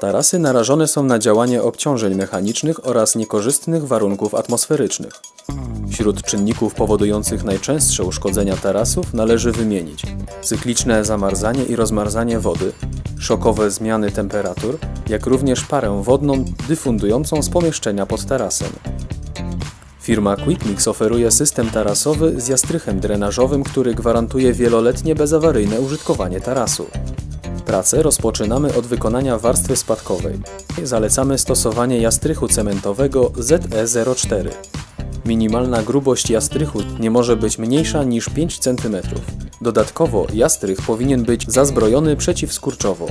Tarasy narażone są na działanie obciążeń mechanicznych oraz niekorzystnych warunków atmosferycznych. Wśród czynników powodujących najczęstsze uszkodzenia tarasów należy wymienić cykliczne zamarzanie i rozmarzanie wody, szokowe zmiany temperatur, jak również parę wodną dyfundującą z pomieszczenia pod tarasem. Firma Quickmix oferuje system tarasowy z jastrychem drenażowym, który gwarantuje wieloletnie bezawaryjne użytkowanie tarasu. Pracę rozpoczynamy od wykonania warstwy spadkowej. Zalecamy stosowanie jastrychu cementowego ZE04. Minimalna grubość jastrychu nie może być mniejsza niż 5 cm. Dodatkowo jastrych powinien być zazbrojony przeciwskurczowo.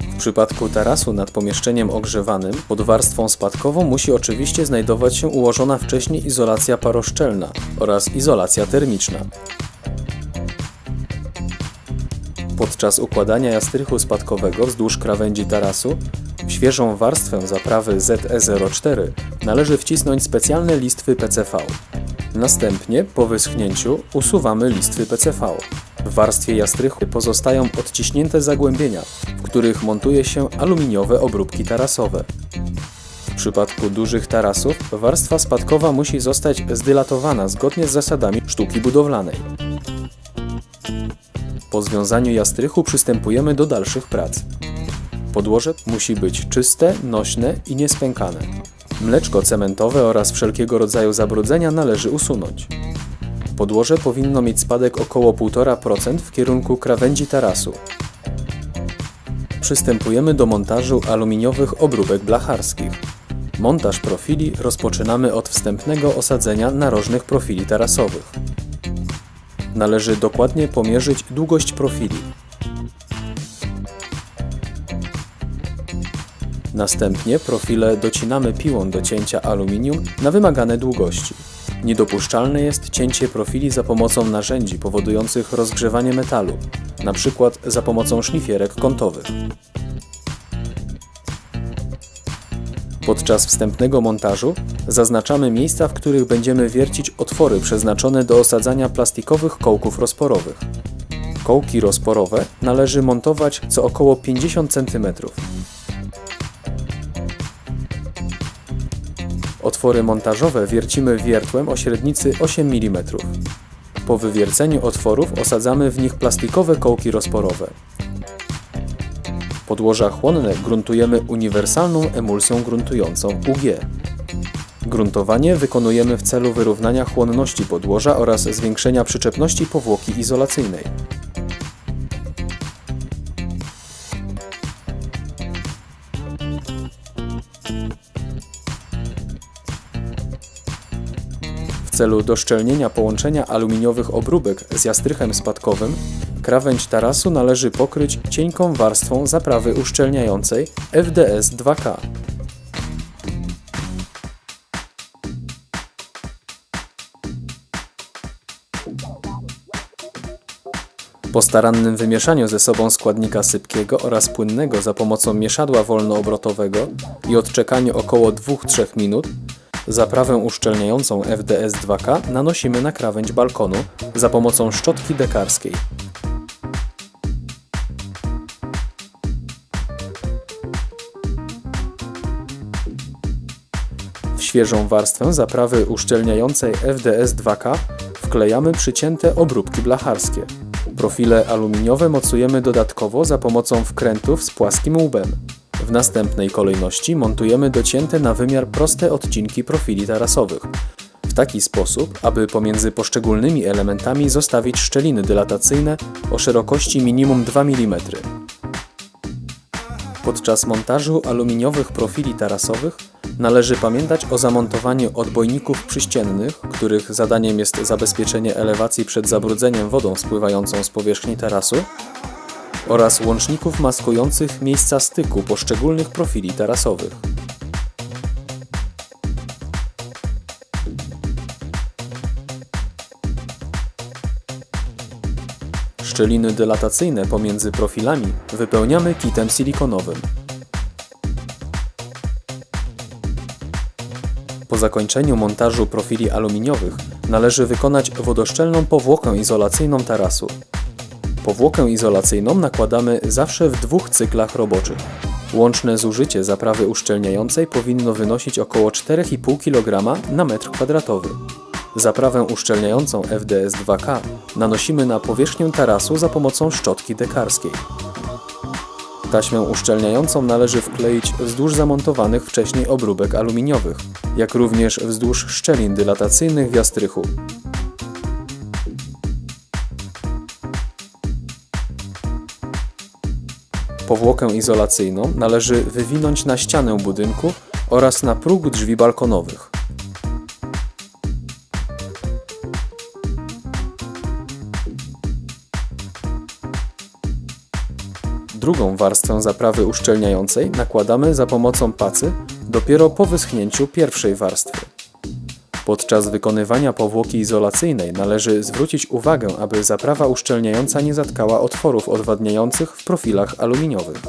W przypadku tarasu nad pomieszczeniem ogrzewanym pod warstwą spadkową musi oczywiście znajdować się ułożona wcześniej izolacja paroszczelna oraz izolacja termiczna. Podczas układania jastrychu spadkowego wzdłuż krawędzi tarasu w świeżą warstwę zaprawy ZE04 należy wcisnąć specjalne listwy PCV. Następnie, po wyschnięciu, usuwamy listwy PCV. W warstwie jastrychu pozostają odciśnięte zagłębienia, w których montuje się aluminiowe obróbki tarasowe. W przypadku dużych tarasów warstwa spadkowa musi zostać zdylatowana zgodnie z zasadami sztuki budowlanej. Po związaniu jastrychu przystępujemy do dalszych prac. Podłoże musi być czyste, nośne i niespękane. Mleczko cementowe oraz wszelkiego rodzaju zabrudzenia należy usunąć. Podłoże powinno mieć spadek około 1,5% w kierunku krawędzi tarasu. Przystępujemy do montażu aluminiowych obróbek blacharskich. Montaż profili rozpoczynamy od wstępnego osadzenia narożnych profili tarasowych. Należy dokładnie pomierzyć długość profili. Następnie profile docinamy piłą do cięcia aluminium na wymagane długości. Niedopuszczalne jest cięcie profili za pomocą narzędzi powodujących rozgrzewanie metalu, np. za pomocą szlifierek kątowych. Podczas wstępnego montażu zaznaczamy miejsca, w których będziemy wiercić otwory przeznaczone do osadzania plastikowych kołków rozporowych. Kołki rozporowe należy montować co około 50 cm. Otwory montażowe wiercimy wiertłem o średnicy 8 mm. Po wywierceniu otworów osadzamy w nich plastikowe kołki rozporowe. Podłoża chłonne gruntujemy uniwersalną emulsją gruntującą UG. Gruntowanie wykonujemy w celu wyrównania chłonności podłoża oraz zwiększenia przyczepności powłoki izolacyjnej. W celu doszczelnienia połączenia aluminiowych obróbek z jastrychem spadkowym, krawędź tarasu należy pokryć cienką warstwą zaprawy uszczelniającej FDS 2K. Po starannym wymieszaniu ze sobą składnika sypkiego oraz płynnego za pomocą mieszadła wolnoobrotowego i odczekaniu około 2-3 minut, Zaprawę uszczelniającą FDS 2K nanosimy na krawędź balkonu za pomocą szczotki dekarskiej. Świeżą warstwę zaprawy uszczelniającej FDS 2K wklejamy przycięte obróbki blacharskie. Profile aluminiowe mocujemy dodatkowo za pomocą wkrętów z płaskim łbem. W następnej kolejności montujemy docięte na wymiar proste odcinki profili tarasowych, w taki sposób, aby pomiędzy poszczególnymi elementami zostawić szczeliny dylatacyjne o szerokości minimum 2 mm. Podczas montażu aluminiowych profili tarasowych należy pamiętać o zamontowaniu odbojników przyściennych, których zadaniem jest zabezpieczenie elewacji przed zabrudzeniem wodą spływającą z powierzchni tarasu oraz łączników maskujących miejsca styku poszczególnych profili tarasowych. Szczeliny dylatacyjne pomiędzy profilami wypełniamy kitem silikonowym. Zakończeniu montażu profili aluminiowych należy wykonać wodoszczelną powłokę izolacyjną tarasu. Powłokę izolacyjną nakładamy zawsze w dwóch cyklach roboczych. Łączne zużycie zaprawy uszczelniającej powinno wynosić około 4,5 kg na metr kwadratowy. Zaprawę uszczelniającą FDS-2K nanosimy na powierzchnię tarasu za pomocą szczotki dekarskiej. Taśmę uszczelniającą należy wkleić wzdłuż zamontowanych wcześniej obróbek aluminiowych, jak również wzdłuż szczelin dylatacyjnych w jastrychu. Powłokę izolacyjną należy wywinąć na ścianę budynku oraz na próg drzwi balkonowych. Drugą warstwę zaprawy uszczelniającej nakładamy za pomocą pacy dopiero po wyschnięciu pierwszej warstwy. Podczas wykonywania powłoki izolacyjnej należy zwrócić uwagę, aby zaprawa uszczelniająca nie zatkała otworów odwadniających w profilach aluminiowych.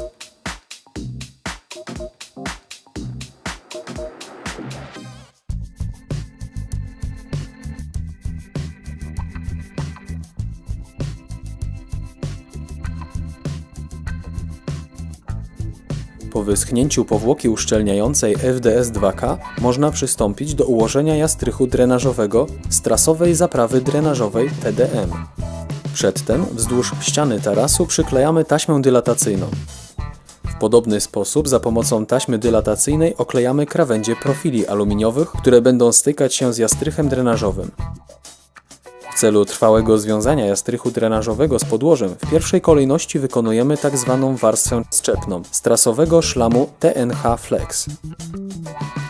Po wyschnięciu powłoki uszczelniającej FDS-2K można przystąpić do ułożenia jastrychu drenażowego z trasowej zaprawy drenażowej TDM. Przedtem wzdłuż ściany tarasu przyklejamy taśmę dylatacyjną. W podobny sposób za pomocą taśmy dylatacyjnej oklejamy krawędzie profili aluminiowych, które będą stykać się z jastrychem drenażowym. Celu trwałego związania jastrychu drenażowego z podłożem w pierwszej kolejności wykonujemy tzw. Tak warstwę szczepną z trasowego szlamu TNH Flex.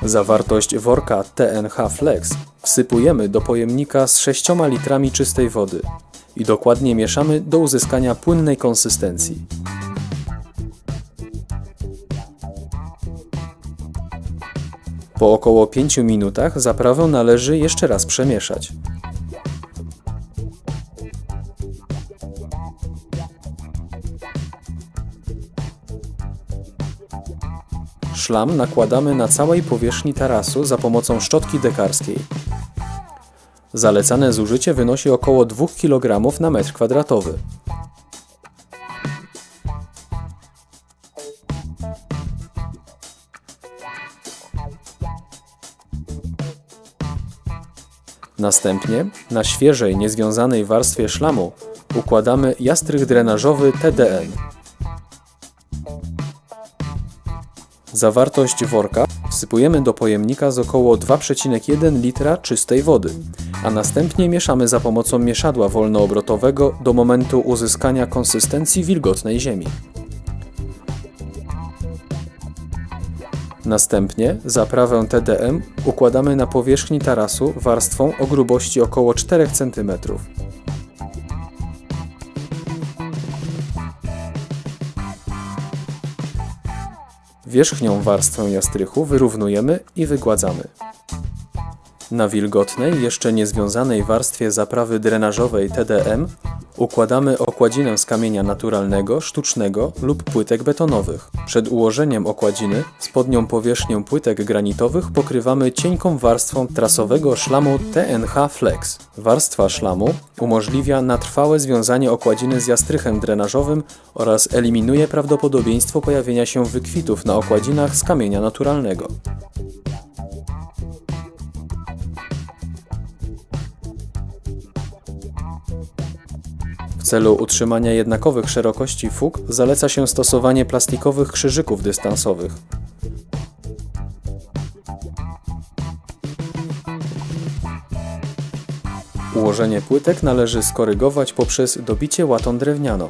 Zawartość worka TNH Flex wsypujemy do pojemnika z 6 litrami czystej wody i dokładnie mieszamy do uzyskania płynnej konsystencji. Po około 5 minutach zaprawę należy jeszcze raz przemieszać. Szlam nakładamy na całej powierzchni tarasu za pomocą szczotki dekarskiej. Zalecane zużycie wynosi około 2 kg na metr kwadratowy. Następnie na świeżej, niezwiązanej warstwie szlamu układamy jastrych drenażowy TDN. Zawartość worka wsypujemy do pojemnika z około 2,1 litra czystej wody, a następnie mieszamy za pomocą mieszadła wolnoobrotowego do momentu uzyskania konsystencji wilgotnej ziemi. Następnie zaprawę TDM układamy na powierzchni tarasu warstwą o grubości około 4 cm. Wierzchnią warstwę jastrychu wyrównujemy i wygładzamy. Na wilgotnej, jeszcze niezwiązanej warstwie zaprawy drenażowej TDM układamy okładzinę z kamienia naturalnego, sztucznego lub płytek betonowych. Przed ułożeniem okładziny spodnią powierzchnię płytek granitowych pokrywamy cienką warstwą trasowego szlamu TNH Flex. Warstwa szlamu umożliwia natrwałe związanie okładziny z jastrychem drenażowym oraz eliminuje prawdopodobieństwo pojawienia się wykwitów na okładzinach z kamienia naturalnego. Celu utrzymania jednakowych szerokości fug zaleca się stosowanie plastikowych krzyżyków dystansowych. Ułożenie płytek należy skorygować poprzez dobicie łatą drewnianą.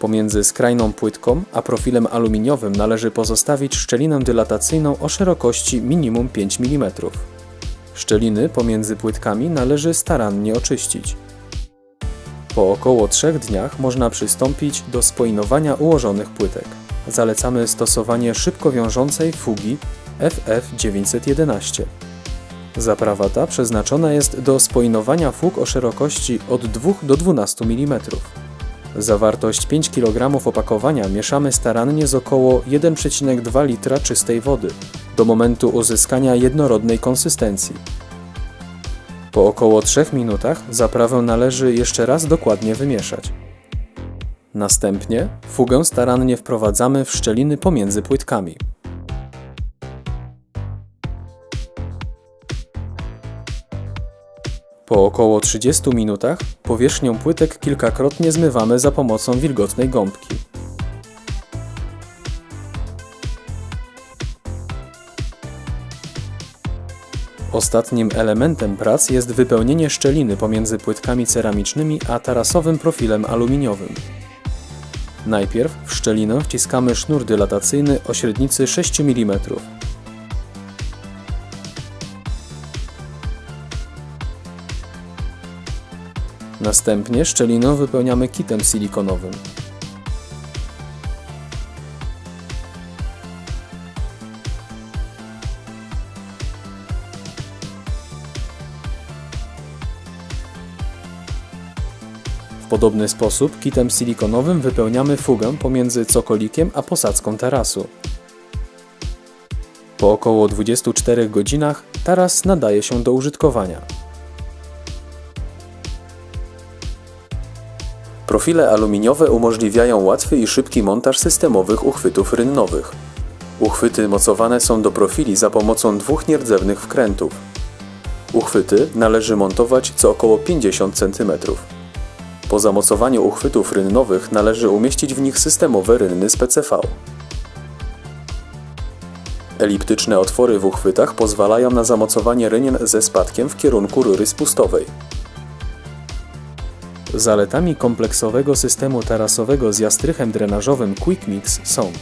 Pomiędzy skrajną płytką a profilem aluminiowym należy pozostawić szczelinę dylatacyjną o szerokości minimum 5 mm. Szczeliny pomiędzy płytkami należy starannie oczyścić. Po około 3 dniach można przystąpić do spoinowania ułożonych płytek. Zalecamy stosowanie szybko wiążącej fugi FF911. Zaprawa ta przeznaczona jest do spoinowania fug o szerokości od 2 do 12 mm. Zawartość 5 kg opakowania mieszamy starannie z około 1,2 litra czystej wody do momentu uzyskania jednorodnej konsystencji. Po około 3 minutach zaprawę należy jeszcze raz dokładnie wymieszać. Następnie fugę starannie wprowadzamy w szczeliny pomiędzy płytkami. Po około 30 minutach powierzchnią płytek kilkakrotnie zmywamy za pomocą wilgotnej gąbki. Ostatnim elementem prac jest wypełnienie szczeliny pomiędzy płytkami ceramicznymi a tarasowym profilem aluminiowym. Najpierw w szczelinę wciskamy sznur dylatacyjny o średnicy 6 mm. Następnie szczelinę wypełniamy kitem silikonowym. Podobny sposób kitem silikonowym wypełniamy fugę pomiędzy cokolikiem a posadzką tarasu. Po około 24 godzinach taras nadaje się do użytkowania. Profile aluminiowe umożliwiają łatwy i szybki montaż systemowych uchwytów rynnowych. Uchwyty mocowane są do profili za pomocą dwóch nierdzewnych wkrętów. Uchwyty należy montować co około 50 cm. Po zamocowaniu uchwytów rynnowych należy umieścić w nich systemowe rynny z PCV. Eliptyczne otwory w uchwytach pozwalają na zamocowanie rynien ze spadkiem w kierunku rury spustowej. Zaletami kompleksowego systemu tarasowego z jastrychem drenażowym Quick Mix są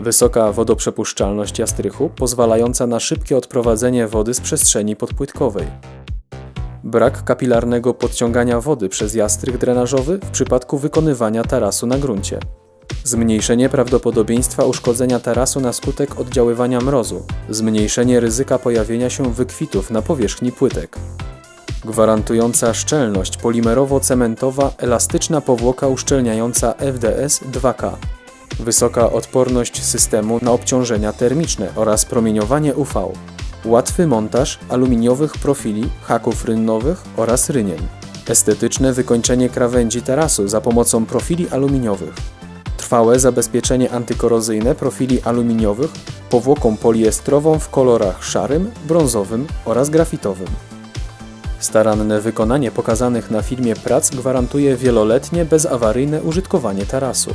wysoka wodoprzepuszczalność jastrychu pozwalająca na szybkie odprowadzenie wody z przestrzeni podpłytkowej, brak kapilarnego podciągania wody przez jastrych drenażowy w przypadku wykonywania tarasu na gruncie, zmniejszenie prawdopodobieństwa uszkodzenia tarasu na skutek oddziaływania mrozu, zmniejszenie ryzyka pojawienia się wykwitów na powierzchni płytek. Gwarantująca szczelność polimerowo-cementowa elastyczna powłoka uszczelniająca FDS 2K, wysoka odporność systemu na obciążenia termiczne oraz promieniowanie UV, łatwy montaż aluminiowych profili, haków rynnowych oraz rynien, estetyczne wykończenie krawędzi tarasu za pomocą profili aluminiowych, trwałe zabezpieczenie antykorozyjne profili aluminiowych powłoką poliestrową w kolorach szarym, brązowym oraz grafitowym. Staranne wykonanie pokazanych na filmie prac gwarantuje wieloletnie, bezawaryjne użytkowanie tarasu.